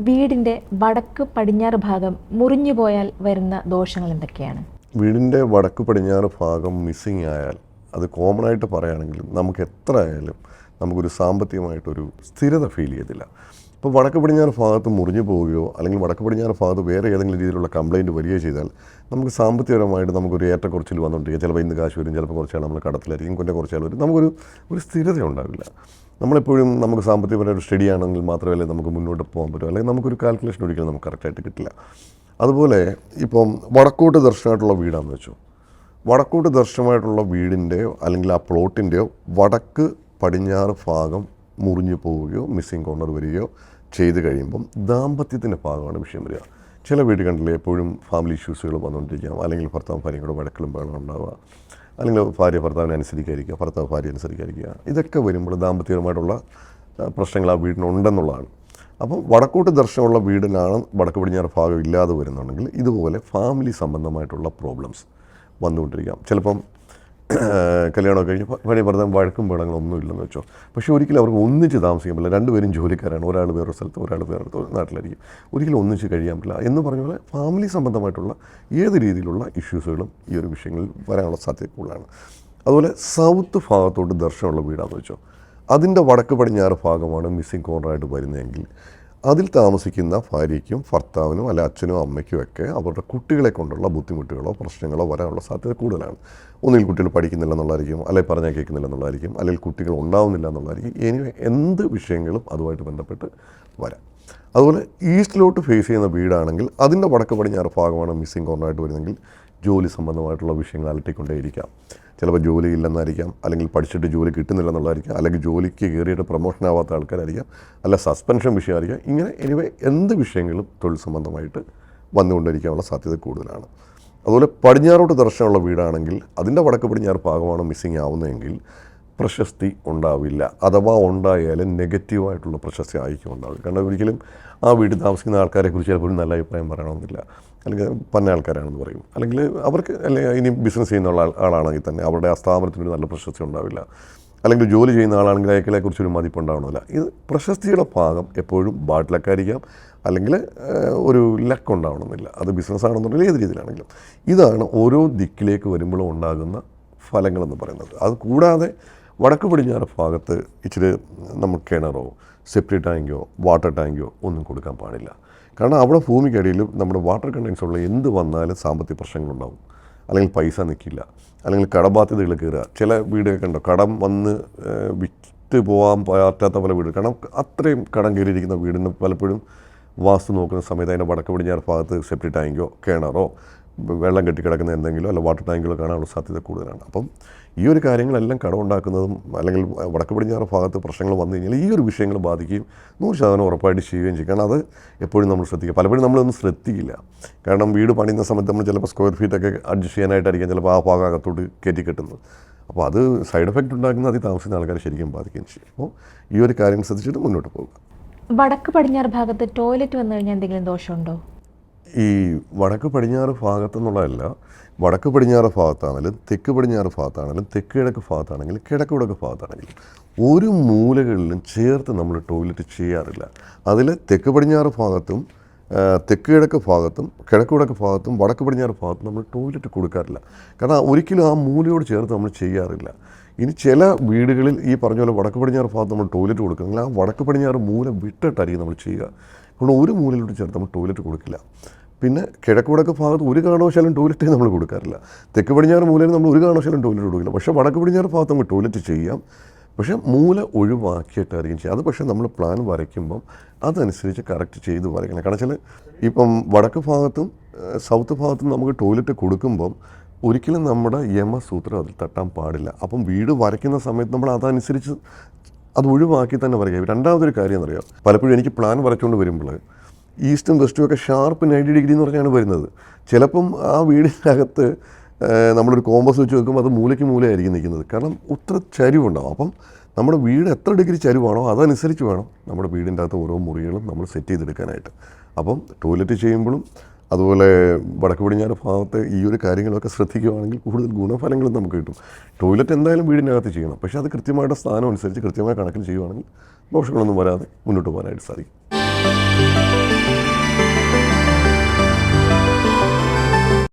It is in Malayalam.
വീടിന്റെ വടക്ക് പടിഞ്ഞാറ് ഭാഗം മുറിഞ്ഞു പോയാൽ വരുന്ന ദോഷങ്ങൾ എന്തൊക്കെയാണ്? വീടിന്റെ വടക്ക് പടിഞ്ഞാറ് ഭാഗം മിസ്സിങ് ആയാൽ അത് കോമൺ ആയിട്ട് പറയുകയാണെങ്കിലും നമുക്ക് എത്ര ആയാലും നമുക്കൊരു സാമ്പത്തികമായിട്ടൊരു സ്ഥിരത ഫീൽ ചെയ്തില്ല ഇപ്പോൾ വടക്ക് പടിഞ്ഞാറ് ഭാഗത്ത് മുറിഞ്ഞു പോവുകയോ അല്ലെങ്കിൽ വടക്ക് പടിഞ്ഞാറ് ഭാഗത്ത് വേറെ ഏതെങ്കിലും രീതിയിലുള്ള കംപ്ലയിന്റ് വരികയോ ചെയ്താൽ നമുക്ക് സാമ്പത്തികപരമായിട്ട് നമുക്കൊരു ഏറ്റക്കുറച്ചിൽ വന്നുകൊണ്ടിരിക്കുക ചിലപ്പോൾ ഇന്ന് കാശ് വരും ചിലപ്പോൾ കുറച്ചാണ് നമ്മൾ കടത്തിലായിരിക്കും കൊന്റെ കുറച്ചാൽ വരും. നമുക്കൊരു ഒരു സ്ഥിരത ഉണ്ടാവില്ല. നമ്മളെപ്പോഴും നമുക്ക് സാമ്പത്തികപരമായിട്ട് സ്റ്റഡി ആണെങ്കിൽ മാത്രമേ നമുക്ക് മുന്നോട്ട് പോകാൻ പറ്റൂ. അല്ലെങ്കിൽ നമുക്കൊരു കാൽക്കുലേഷൻ ഒരിക്കലും നമുക്ക് കറക്റ്റായിട്ട് കിട്ടില്ല. അതുപോലെ ഇപ്പം വടക്കോട്ട് ദർശനമായിട്ടുള്ള വീടാണെന്ന് വെച്ചു. വടക്കോട്ട് ദർശനമായിട്ടുള്ള വീടിന്റെയോ അല്ലെങ്കിൽ ആ പ്ലോട്ടിന്റെയോ വടക്ക് പടിഞ്ഞാറ് ഭാഗം മുറിഞ്ഞു പോവുകയോ മിസ്സിങ് കോർണർ വരികയോ ചെയ്ത് കഴിയുമ്പം ദാമ്പത്യത്തിന്റെ ഭാഗമാണ് വിഷയം വരിക. ചില വീട് കണ്ടില്ലേ എപ്പോഴും ഫാമിലി ഇഷ്യൂസുകൾ വന്നുകൊണ്ടിരിക്കാം. അല്ലെങ്കിൽ ഭർത്താവ് ഭാര്യയും കൂടെ വഴക്കിലും ബഹളം ഉണ്ടാവുക. അല്ലെങ്കിൽ ഭാര്യ ഭർത്താവിനെ അനുസരിക്കാതിരിക്കുക ഭർത്താവ് ഭാര്യ അനുസരിക്കാതിരിക്കുക. ഇതൊക്കെ വരുമ്പോൾ ദാമ്പത്യപരമായിട്ടുള്ള പ്രശ്നങ്ങൾ ആ വീടിനുണ്ടെന്നുള്ളതാണ്. അപ്പം വടക്കോട്ട് ദർശനമുള്ള വീടിനാണ് വടക്ക് പടിഞ്ഞാറ് ഭാഗം ഇല്ലാതെ വരുന്നുണ്ടെങ്കിൽ ഇതുപോലെ ഫാമിലി സംബന്ധമായിട്ടുള്ള പ്രോബ്ലംസ് വന്നുകൊണ്ടിരിക്കാം. ചിലപ്പം കല്യാണമൊക്കെ കഴിഞ്ഞ് പഴയ പറഞ്ഞാൽ വഴക്കും പേടങ്ങളും ഒന്നും ഇല്ലെന്ന് വെച്ചോ. പക്ഷേ ഒരിക്കലും അവർക്ക് ഒന്നിച്ച് താമസിക്കാൻ പറ്റില്ല. രണ്ടുപേരും ജോലിക്കാരാണ്. ഒരാൾ വേറൊരു സ്ഥലത്ത് ഒരാൾ വേറെ നാട്ടിലായിരിക്കും. ഒരിക്കലും ഒന്നിച്ച് കഴിയാൻ പറ്റില്ല. എന്ന് പറഞ്ഞ പോലെ ഫാമിലി സംബന്ധമായിട്ടുള്ള ഏത് രീതിയിലുള്ള ഇഷ്യൂസുകളും ഈ ഒരു വിഷയങ്ങളിൽ വരാനുള്ള സാധ്യത കൂടുതലാണ്. അതുപോലെ സൗത്ത് ഭാഗത്തോട്ട് ദർശനമുള്ള വീടാണെന്ന് വെച്ചോ. അതിന്റെ വടക്ക് പടിഞ്ഞാറ് ഭാഗമാണ് മിസ്സിംഗ് കോർണറായിട്ട് വരുന്നതെങ്കിൽ അതിൽ താമസിക്കുന്ന ഭാര്യയ്ക്കും ഭർത്താവിനും അല്ല അച്ഛനും അമ്മയ്ക്കും ഒക്കെ അവരുടെ കുട്ടികളെ കൊണ്ടുള്ള ബുദ്ധിമുട്ടുകളോ പ്രശ്നങ്ങളോ വരാനുള്ള സാധ്യത കൂടുതലാണ്. ഒന്നിൽ കുട്ടികൾ പഠിക്കുന്നില്ല എന്നുള്ളതായിരിക്കും അല്ലെങ്കിൽ പറഞ്ഞാൽ കേൾക്കുന്നില്ല എന്നുള്ളതായിരിക്കും അല്ലെങ്കിൽ കുട്ടികൾ ഉണ്ടാവുന്നില്ല എന്നുള്ളതായിരിക്കും. ഇനി എന്ത് വിഷയങ്ങളും അതുമായിട്ട് ബന്ധപ്പെട്ട് വരാം. അതുപോലെ ഈസ്റ്റിലോട്ട് ഫേസ് ചെയ്യുന്ന വീടാണെങ്കിൽ അതിന്റെ വടക്ക് പടിഞ്ഞാറ് ഭാഗമാണ് മിസ്സിംഗ് കോർണറായിട്ട് വരുന്നതെങ്കിൽ ജോലി സംബന്ധമായിട്ടുള്ള വിഷയങ്ങൾ അലട്ടിക്കൊണ്ടേയിരിക്കാം. ചിലപ്പോൾ ജോലി ഇല്ലെന്നായിരിക്കാം അല്ലെങ്കിൽ പഠിച്ചിട്ട് ജോലി കിട്ടുന്നില്ല എന്നുള്ളതായിരിക്കാം അല്ലെങ്കിൽ ജോലിക്ക് കയറിയിട്ട് പ്രൊമോഷൻ ആവാത്ത ആൾക്കാരായിരിക്കാം അല്ല സസ്പെൻഷൻ വിഷയമായിരിക്കാം. ഇങ്ങനെ എനിവേ എന്ത് വിഷയങ്ങളും തൊഴിൽ സംബന്ധമായിട്ട് വന്നുകൊണ്ടിരിക്കാനുള്ള സാധ്യത കൂടുതലാണ്. അതുപോലെ പടിഞ്ഞാറോട്ട് ദർശനമുള്ള വീടാണെങ്കിൽ അതിന്റെ വടക്ക് പടിഞ്ഞാറ് ഭാഗമാണ് മിസ്സിങ് ആവുന്നതെങ്കിൽ പ്രശസ്തി ഉണ്ടാവില്ല. അഥവാ ഉണ്ടായാലും നെഗറ്റീവായിട്ടുള്ള പ്രശസ്തി ആയിരിക്കും ഉണ്ടാവില്ല കാരണം ഒരിക്കലും ആ വീട്ടിൽ താമസിക്കുന്ന ആൾക്കാരെക്കുറിച്ച് ചിലപ്പോൾ നല്ല അഭിപ്രായം പറയണമെന്നില്ല. അല്ലെങ്കിൽ പന്ന ആൾക്കാരാണെന്ന് പറയും. അല്ലെങ്കിൽ അവർക്ക് അല്ലെങ്കിൽ ഇനി ബിസിനസ് ചെയ്യുന്ന ആളാണെങ്കിൽ തന്നെ അവരുടെ ആ സ്ഥാപനത്തിനൊരു നല്ല പ്രശസ്തി ഉണ്ടാവില്ല. അല്ലെങ്കിൽ ജോലി ചെയ്യുന്ന ആളാണെങ്കിൽ അയാളെ കുറിച്ചൊരു മതിപ്പ് ഉണ്ടാവണമില്ല. ഇത് പ്രശസ്തിയുടെ ഭാഗം എപ്പോഴും ബാട്ടിലക്കായിരിക്കാം അല്ലെങ്കിൽ ഒരു ലക്ക് ഉണ്ടാവണമെന്നില്ല. അത് ബിസിനസ് ആണെന്നുണ്ടെങ്കിൽ ഏത് രീതിയിലാണെങ്കിലും. ഇതാണ് ഓരോ ദിക്കിലേക്ക് വരുമ്പോഴും ഉണ്ടാകുന്ന ഫലങ്ങളെന്ന് പറയുന്നത്. അത് കൂടാതെ വടക്ക് പടിഞ്ഞാറ് ഭാഗത്ത് ഇച്ചിരി നമുക്ക് കിണറോ സെപ്റ്റി ടാങ്കോ വാട്ടർ ടാങ്കോ ഒന്നും കൊടുക്കാൻ പാടില്ല. കാരണം അവിടെ ഭൂമിക്കടിയിൽ നമ്മുടെ വാട്ടർ കണ്ടൻസ് ഉള്ള എന്ത് വന്നാലും സാമ്പത്തിക പ്രശ്നങ്ങളുണ്ടാവും. അല്ലെങ്കിൽ പൈസ നിൽക്കില്ല. അല്ലെങ്കിൽ കടബാധ്യതകൾ കയറുക. ചില വീടൊക്കെ ഉണ്ടോ? കടം വന്ന് വിറ്റ് പോകാൻ പറ്റാത്ത പല വീട് കാരണം അത്രയും കടം കയറിയിരിക്കുന്ന വീടിന് പലപ്പോഴും വാസ്തു നോക്കുന്ന സമയത്ത് അതിന്റെ വടക്ക് പടിഞ്ഞാറ് ഭാഗത്ത് സെപ്റ്റി ടാങ്കോ കിണറോ വെള്ളം കെട്ടിക്കിടക്കുന്ന എന്തെങ്കിലും അല്ല വാട്ടർ ടാങ്കുകൾ കാണാനുള്ള സാധ്യത കൂടുതലാണ്. അപ്പം ഈ ഒരു കാര്യങ്ങളെല്ലാം കടമുണ്ടാക്കുന്നതും അല്ലെങ്കിൽ വടക്ക് പടിഞ്ഞാറ് ഭാഗത്ത് പ്രശ്നങ്ങൾ വന്നു കഴിഞ്ഞാൽ ഈ ഒരു വിഷയങ്ങൾ ബാധിക്കുകയും നൂറ് ശതമാനം ഉറപ്പായിട്ട് ചെയ്യുകയും ചെയ്യും. കാരണം അത് എപ്പോഴും നമ്മൾ ശ്രദ്ധിക്കുക. പലപ്പോഴും നമ്മളൊന്നും ശ്രദ്ധിക്കില്ല. കാരണം വീട് പണിയുന്ന സമയത്ത് നമ്മൾ ചിലപ്പോൾ സ്ക്വയർ ഫീറ്റ് ഒക്കെ അഡ്ജസ്റ്റ് ചെയ്യാനായിട്ടായിരിക്കും ചിലപ്പോൾ ആ ഭാഗം അകത്തോട്ട് കയറ്റി കെട്ടുന്നത്. അപ്പോൾ അത് സൈഡ് എഫക്റ്റ് ഉണ്ടാക്കുന്ന അതി താമസിക്കുന്ന ആൾക്കാരെ ശരിക്കും ബാധിക്കുകയും ചെയ്യും. അപ്പോൾ ഈ ഒരു കാര്യം ശ്രദ്ധിച്ചിട്ട് മുന്നോട്ട് പോകുക വടക്ക് പടിഞ്ഞാറ് ഭാഗത്ത് ടോയ്ലറ്റ് വന്നു കഴിഞ്ഞാൽ എന്തെങ്കിലും ദോഷമുണ്ടോ? ഈ വടക്ക് പടിഞ്ഞാറ് ഭാഗത്തെന്നുള്ളതല്ല വടക്ക് പടിഞ്ഞാറ് ഭാഗത്താണെങ്കിലും തെക്ക് പടിഞ്ഞാറ് ഭാഗത്താണെങ്കിലും തെക്ക് കിഴക്ക് ഭാഗത്താണെങ്കിലും കിഴക്ക് വടക്ക് ഭാഗത്താണെങ്കിലും ഒരു മൂലകളിലും ചേർത്ത് നമ്മൾ ടോയ്ലറ്റ് ചെയ്യാറില്ല. അതിൽ തെക്ക് പടിഞ്ഞാറ് ഭാഗത്തും തെക്ക് കിഴക്ക് ഭാഗത്തും കിഴക്ക് വടക്ക് ഭാഗത്തും വടക്ക് പടിഞ്ഞാറ് ഭാഗത്തും നമ്മൾ ടോയ്ലറ്റ് കൊടുക്കാറില്ല. കാരണം ഒരിക്കലും ആ മൂലയോട് ചേർത്ത് നമ്മൾ ചെയ്യാറില്ല. ഇനി ചില വീടുകളിൽ ഈ പറഞ്ഞ പോലെ വടക്ക് പടിഞ്ഞാറ് ഭാഗത്ത് നമ്മൾ ടോയ്ലറ്റ് കൊടുക്കുന്നെങ്കിൽ ആ വടക്ക് പടിഞ്ഞാറ് മൂല വിട്ടിട്ടായിരിക്കും നമ്മൾ ചെയ്യുക. അതുകൊണ്ട് ഒരു മൂലയിലോട്ട് ചേർത്ത് നമ്മൾ ടോയ്ലറ്റ് കൊടുക്കില്ല. പിന്നെ കിഴക്ക് വടക്ക് ഭാഗത്ത് ഒരു കാരണവശാലും ടോയ്ലറ്റ് നമ്മൾ കൊടുക്കാറില്ല. തെക്ക് പടിഞ്ഞാറ് മൂലയിൽ നമ്മൾ ഒരു കാരണവശാലും ടോയ്ലറ്റ് കൊടുക്കില്ല. പക്ഷേ വടക്ക് പടിഞ്ഞാറ് ഭാഗത്ത് നമുക്ക് ടോയ്ലറ്റ് ചെയ്യാം. പക്ഷേ മൂല ഒഴിവാക്കിയിട്ടായിരിക്കും ചെയ്യുക. അത് പക്ഷേ നമ്മൾ പ്ലാൻ വരയ്ക്കുമ്പം അതനുസരിച്ച് കറക്റ്റ് ചെയ്ത് വരയ്ക്കണം. കാരണം വെച്ചാൽ ഇപ്പം വടക്ക് ഭാഗത്തും സൗത്ത് ഭാഗത്തും നമുക്ക് ടോയ്ലറ്റ് കൊടുക്കുമ്പം ഒരിക്കലും നമ്മുടെ യമസൂത്രം അതിൽ തട്ടാൻ പാടില്ല. അപ്പം വീട് വരയ്ക്കുന്ന സമയത്ത് നമ്മൾ അതനുസരിച്ച് അത് ഒഴിവാക്കി തന്നെ വരയ്ക്കുക രണ്ടാമതൊരു കാര്യം എന്നറിയാം പലപ്പോഴും എനിക്ക് പ്ലാൻ വരച്ചുകൊണ്ട് വരുമ്പോൾ ഈസ്റ്റും വെസ്റ്റും ഒക്കെ ഷാർപ്പ് നയന്റി ഡിഗ്രി എന്ന് പറഞ്ഞാണ് വരുന്നത്. ചിലപ്പം ആ വീടിനകത്ത് നമ്മളൊരു കോമ്പസ് വെച്ച് വെക്കുമ്പോൾ അത് മൂലയ്ക്ക് മൂലയായിരിക്കും നിൽക്കുന്നത്. കാരണം ഒത്തിരി ചരിവുണ്ടാവും. അപ്പം നമ്മുടെ വീട് എത്ര ഡിഗ്രി ചരിവാണോ അതനുസരിച്ച് വേണം നമ്മുടെ വീടിന്റെ അകത്ത് ഓരോ മുറികളും നമ്മൾ സെറ്റ് ചെയ്തെടുക്കാനായിട്ട്. അപ്പം ടോയ്ലറ്റ് ചെയ്യുമ്പോഴും അതുപോലെ വടക്ക് പടിഞ്ഞാറ് ഭാഗത്ത് ഈ ഒരു കാര്യങ്ങളൊക്കെ ശ്രദ്ധിക്കുകയാണെങ്കിൽ കൂടുതൽ ഗുണഫലങ്ങളും നമുക്ക് കിട്ടും. ടോയ്ലറ്റ് എന്തായാലും വീടിനകത്ത് ചെയ്യണം. പക്ഷേ അത് കൃത്യമായിട്ട് സ്ഥാനം അനുസരിച്ച് കൃത്യമായ കണക്കിൽ ചെയ്യുകയാണെങ്കിൽ ദോഷങ്ങളൊന്നും വരാതെ മുന്നോട്ട് പോകാനായിട്ട് സാധിക്കും.